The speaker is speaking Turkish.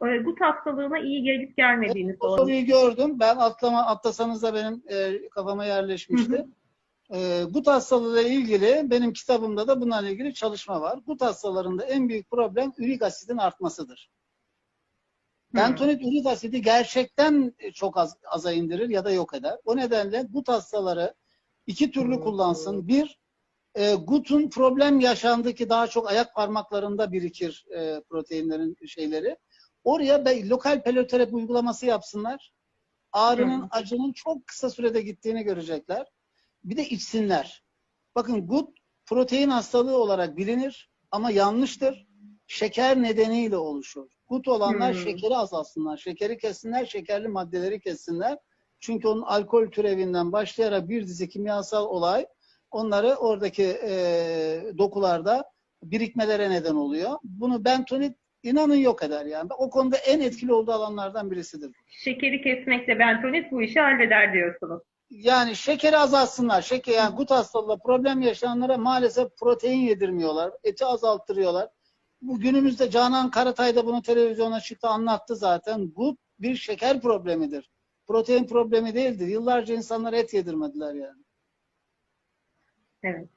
bu e, gut hastalığına iyi gelip gelmediğini Bu sormuş. soruyu gördüm. Ben atlama, atlasanız da benim e, kafama yerleşmişti. E, gut hastalığı ile ilgili benim kitabımda da bunlarla ilgili çalışma var. Gut hastalarında en büyük problem ürik asidin artmasıdır. Bentonit ürik asidi gerçekten çok az aza indirir ya da yok eder. O nedenle gut hastaları iki türlü kullansın. Bir, e, gutun problem yaşandığı ki daha çok ayak parmaklarında birikir e, proteinlerin şeyleri. Oraya be- lokal peloterapi uygulaması yapsınlar. Ağrının, Hı. acının çok kısa sürede gittiğini görecekler. Bir de içsinler. Bakın gut protein hastalığı olarak bilinir ama yanlıştır. Şeker nedeniyle oluşur. Gut olanlar Hmm. şekeri azalsınlar. Şekeri kessinler, şekerli maddeleri kessinler. Çünkü onun alkol türevinden başlayarak bir dizi kimyasal olay onları oradaki e, dokularda birikmelere neden oluyor. Bunu bentonit inanın yok eder yani. O konuda en etkili olduğu alanlardan birisidir. Şekeri kesmekle bentonit bu işi halleder diyorsunuz. Yani şekeri azaltsınlar. Şeker yani gut hastalığında problem yaşayanlara maalesef protein yedirmiyorlar. Eti azalttırıyorlar. Bu günümüzde Canan Karatay da bunu televizyona çıktı anlattı zaten. Gut bir şeker problemidir. Protein problemi değildir. Yıllarca insanlara et yedirmediler yani. Evet.